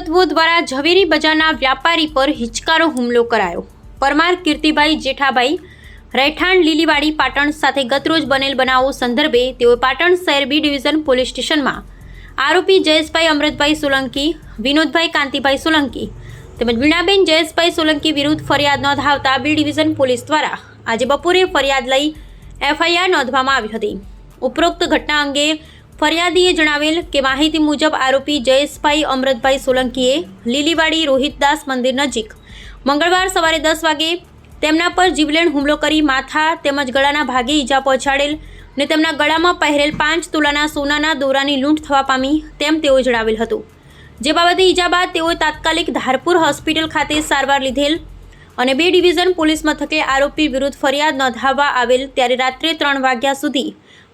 તત્વો દ્વારા ઝવેરી બજારના વ્યાપારી પર હિચકારો હુમલો કરાયો. પરમાર કીર્તિભાઈ જેઠાભાઈ, રહેઠાણ લીલીવાડી પાટણ સાથે ગતરોજ બનેલ બનાવો સંદર્ભે તેઓ પાટણ શહેર બી ડિવિઝન પોલીસ સ્ટેશનમાં આરોપી જયેશભાઈ અમૃતભાઈ સોલંકી, વિનોદભાઈ કાંતિભાઈ સોલંકી તેમજ વીણાબેન જયેશભાઈ સોલંકી વિરુદ્ધ ફરિયાદ નોંધાવતા બી ડિવિઝન પોલીસ દ્વારા આજે બપોરે ફરિયાદ લઈ એફઆઈઆર નોંધવામાં આવી હતી. ઉપરોક્ત ઘટના અંગે ફરિયાદીએ જણાવેલ કે માહિતી મુજબ આરોપી જયેશભાઈ અમૃતભાઈ સોલંકીએ લીલીવાડી રોહિતદાસ મંદિર નજીક મંગળવાર સવારે દસ વાગે તેમના પર જીવલેણ હુમલો કરી માથા તેમજ ગળાના ભાગે ઈજા પહોંચાડેલ ને તેમના ગળામાં પહેરેલ પાંચ તુલાના સોનાના દોરાની લૂંટ થવા પામી તેમ તેઓ જણાવેલ હતું. જે બાબતે ઈજા બાદ તેઓ તાત્કાલિક ધારપુર હોસ્પિટલ ખાતે સારવાર લીધેલ અને બે ડિવિઝન પોલીસ મથકે આરોપી વિરુદ્ધ ફરિયાદ નોંધાવવા આવેલ ત્યારે રાત્રે ત્રણ વાગ્યા સુધી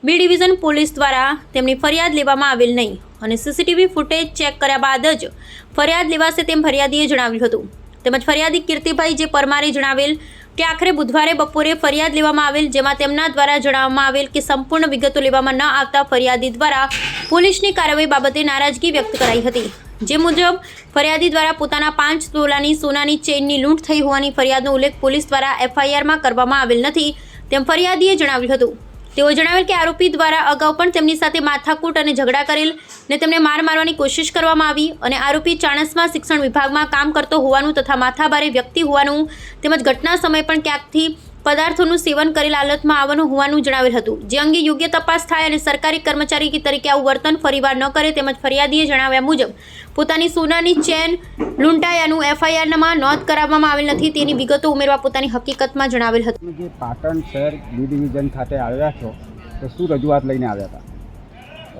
બી ડિવિઝન પોલીસ દ્વારા તેમની ફરિયાદ લેવામાં આવેલ નહીં અને સીસીટીવી ફૂટેજ ચેક કર્યા બાદ જ ફરિયાદ લેવાશે તેમ ફરિયાદીએ જણાવ્યું હતું. તેમજ ફરિયાદી કીર્તિભાઈ જે પરમારે જણાવેલ કે આખરે બુધવારે બપોરે ફરિયાદ લેવામાં આવેલ જેમાં તેમના દ્વારા જણાવવામાં આવેલ કે સંપૂર્ણ વિગતો લેવામાં ન આવતા ફરિયાદી દ્વારા પોલીસની કાર્યવાહી બાબતે નારાજગી વ્યક્ત કરાઈ હતી. જે મુજબ, ફરિયાદી દ્વારા પોતાના પાંચ તોલાની સોનાની ચેઇનની લૂંટ થઈ હોવાની ફરિયાદનો ઉલ્લેખ પોલીસ દ્વારા એફઆઈઆરમાં કરવામાં આવેલ નથી તેમ ફરિયાદીએ જણાવ્યું હતું. તેઓ જણાવેલ કે આરોપી દ્વારા અગાઉ પણ તેમની સાથે માથાકૂટ અને ઝઘડા કરેલ ને તેમને માર મારવાની કોશિશ કરવામાં આવી અને આરોપી ચાણસમાં શિક્ષણ વિભાગમાં કામ કરતો હોવાનું તથા માથાભારે વ્યક્તિ હોવાનું તેમજ ઘટના સમયે પણ ક્યાંકથી પદાર્થોનું સેવન કરેલ હાલતમાં આવવાનું હોવાનું જણાવેલ હતું. જે અંગે યોગ્ય તપાસ થાય અને સરકારી કર્મચારી તરીકે આવું વર્તન ફરીવાર ન કરે તેમજ ફરિયાદીએ જણાવ્યા મુજબ પોતાની સોનાની ચેન લૂંટાયાનું એફઆઈઆરમાં નોંધ કરાવવામાં આવેલ નથી તેની વિગતો ઉમેરવા પોતાની હકીકતમાં જણાવેલ હતું. જે પાટણ શહેર બી ડિવિઝન ખાતે આવ્યા છો તો શું રજૂઆત લઈને આવ્યા હતા?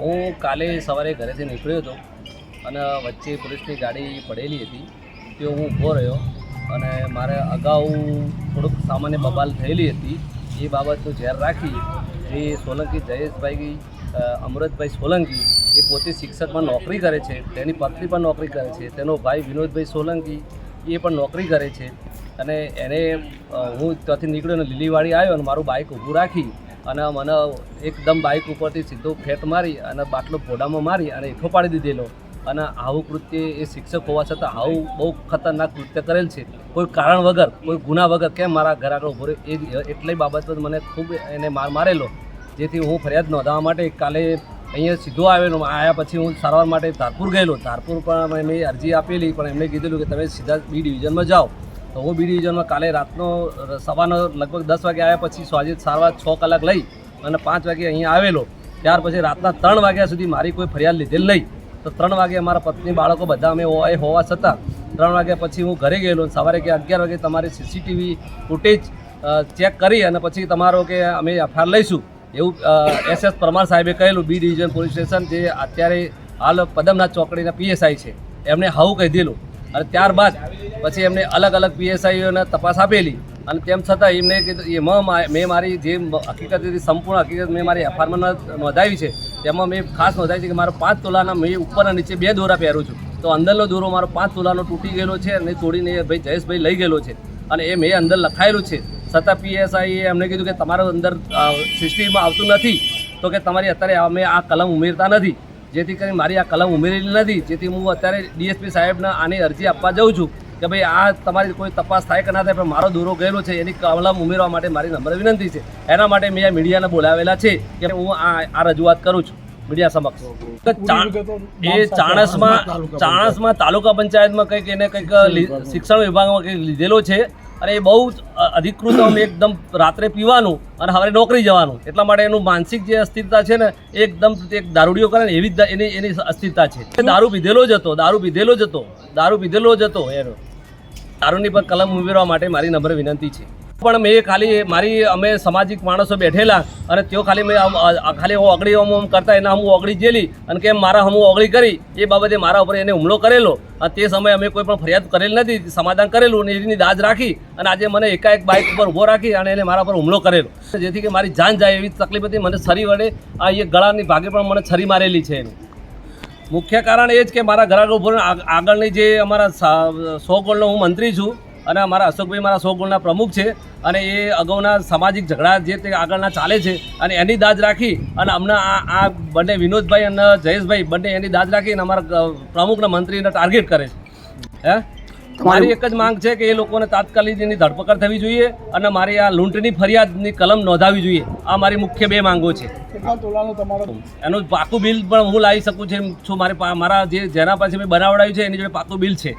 હું કાલે સવારે ઘરેથી નીકળ્યો હતો અને વચ્ચે પોલીસની ગાડી પડેલી હતી તે હું ઊભો રહ્યો. અને મારે અગાઉ થોડુંક સામાન્ય બબાલ થયેલી હતી. એ બાબતનું ઝેર રાખી એ સોલંકી જયેશભાઈ અમૃતભાઈ સોલંકી એ પોતે શિક્ષકમાં નોકરી કરે છે, તેની પત્ની પણ નોકરી કરે છે, તેનો ભાઈ વિનોદભાઈ સોલંકી એ પણ નોકરી કરે છે. અને એને હું ત્યાંથી નીકળ્યો અને લીલીવાડી આવ્યો અને મારું બાઇક ઊભું રાખી અને મને એકદમ બાઇક ઉપરથી સીધો ફેટ મારી અને બાટલો ફોડામાં મારી અને એઠો પાડી દીધેલો. અને આવું કૃત્ય એ શિક્ષક હોવા છતાં આવું બહુ ખતરનાક કૃત્ય કરેલ છે. કોઈ કારણ વગર, કોઈ ગુના વગર કેમ મારા ઘર આગળ ઊભો એ એટલી બાબત મને ખૂબ એને માર મારેલો. જેથી હું ફરિયાદ નોંધાવવા માટે કાલે અહીંયા સીધો આવેલો. આવ્યા પછી હું સારવાર માટે ધારપુર ગયેલો. ધારપુર પણ મેં અરજી આપેલી, પણ એમણે કીધેલું કે તમે સીધા બી ડિવિઝનમાં જાઓ. તો હું બી ડિવિઝનમાં કાલે રાતનો, સવારનો લગભગ દસ વાગે આવ્યા પછી સાંજે સારવાર છ કલાક લઈ અને પાંચ વાગે અહીંયા આવેલો. ત્યાર પછી રાતના ત્રણ વાગ્યા સુધી મારી કોઈ ફરિયાદ લીધેલ નહીં. તો ત્રણ વાગે મારા પત્ની બાળકો બધા અમે હોય હોવા છતાં ત્રણ વાગ્યા પછી હું ઘરે ગયેલો સવારે કે અગિયાર વાગે તમારી સીસીટીવી ફૂટેજ ચેક કરી અને પછી તમારો કે અમે એફઆઈઆર લઈશું. એવું એસ એસ પરમાર સાહેબે કહેલું બી ડિવિઝન પોલીસ સ્ટેશન જે અત્યારે હાલ પદમનાથ ચોકડીના પીએસઆઈ છે. એમને હાવું કહી દીધેલું અને ત્યારબાદ પછી એમને અલગ અલગ પીએસઆઈઓને તપાસ આપેલી. અને તેમ છતાં એમને કીધું એમાં મેં મારી જે હકીકત હતી સંપૂર્ણ હકીકત મેં મારી એફઆઈઆરમાં નોંધાવી છે. તેમાં મેં ખાસ નોંધાય છે કે મારો પાંચ તોલાના મેં ઉપર અને નીચે બે દોરા પહેરું છું. તો અંદરનો દોરો મારો પાંચ તોલાનો તૂટી ગયેલો છે અને તોડીને ભાઈ જયેશભાઈ લઈ ગયેલો છે. અને એ મેં અંદર લખાયેલું છે. છતાં પીએસઆઈએ એમને કીધું કે તમારો અંદર સિસ્ટમમાં આવતું નથી. તો કે તમારી અત્યારે અમે આ કલમ ઉમેરતા નથી. જેથી કરીને મારી આ કલમ ઉમેરેલી નથી. જેથી હું અત્યારે ડીએસપી સાહેબના આની અરજી આપવા જાઉં છું. કે ભાઈ, આ તમારી કોઈ તપાસ થાય કે ના થાય, પણ મારો દોરો ગયેલો છે, એની કલમ ઉમેરવા માટે મારી નંબર વિનંતી છે. એના માટે મેં આ મીડિયાને બોલાવેલા છે કે હું આ આ રજૂઆત કરું છું, મીડિયા સમક્ષ. એ ચાણસમાં ચાણસમાં તાલુકા પંચાયતમાં કંઈક એને કંઈક શિક્ષણ વિભાગમાં કંઈક લીધેલો છે અને એ બહુ અધિકૃત એકદમ રાત્રે પીવાનું અને હવે નોકરી જવાનું. એટલા માટે એનું માનસિક જે અસ્થિરતા છે ને એકદમ એક દારૂડીઓ કરે ને, એવી જ એની એની અસ્થિરતા છે. દારૂ પીધેલો જ હતો, દારૂ પીધેલો જ હતો, દારૂ પીધેલો જ હતો, એનો. દારૂની પર કલમ ઉમેરવા માટે મારી નંબર વિનંતી છે. પણ મેં ખાલી મારી અમે સામાજિક માણસો બેઠેલા અને તેઓ ખાલી મેં ખાલી હું ઓગળી આમ કરતા એના હું ઓગળી જેલી અને કેમ મારા હમું ઓગળી કરી, એ બાબતે મારા ઉપર એને હુમલો કરેલો. અને તે સમયે અમે કોઈ પણ ફરિયાદ કરેલ નથી, સમાધાન કરેલું અને એની દાજ રાખી અને આજે મને એકાએક બાઇક ઉપર ઊભો રાખી અને એને મારા પર હુમલો કરેલો. જેથી કે મારી જાન જાય એવી તકલીફ હતી, મને છરી વડે આ એ ગળાની ભાગે પણ મને છરી મારેલી છે એની. મુખ્ય કારણ એ જ કે મારા ઘર આગળ ઊભો રહીને આગ- આગળની જે અમારા સો ગોળનો હું મંત્રી છું અને અમારા અશોકભાઈ મારા સો ગુણના પ્રમુખ છે અને એ અગાઉના સામાજિક ઝઘડા જે તે આગળના ચાલે છે અને એની દાજ રાખી અને અમને આ આ બંને વિનોદભાઈ અને જયેશભાઈ બંને એની દાજ રાખીને અમારા પ્રમુખના મંત્રીને ટાર્ગેટ કરે છે. હે? મારી એક જ માંગ છે કે એ લોકોને તાત્કાલિક એની ધરપકડ થવી જોઈએ અને મારી આ લૂંટની ફરિયાદની કલમ નોંધાવી જોઈએ. આ મારી મુખ્ય બે માંગો છે. એનું પાકું બિલ પણ હું લાવી શકું છું છું. મારી મારા જે જેના પાસે મેં બનાવડાવ્યું છે એની જોડે પાકું બિલ છે.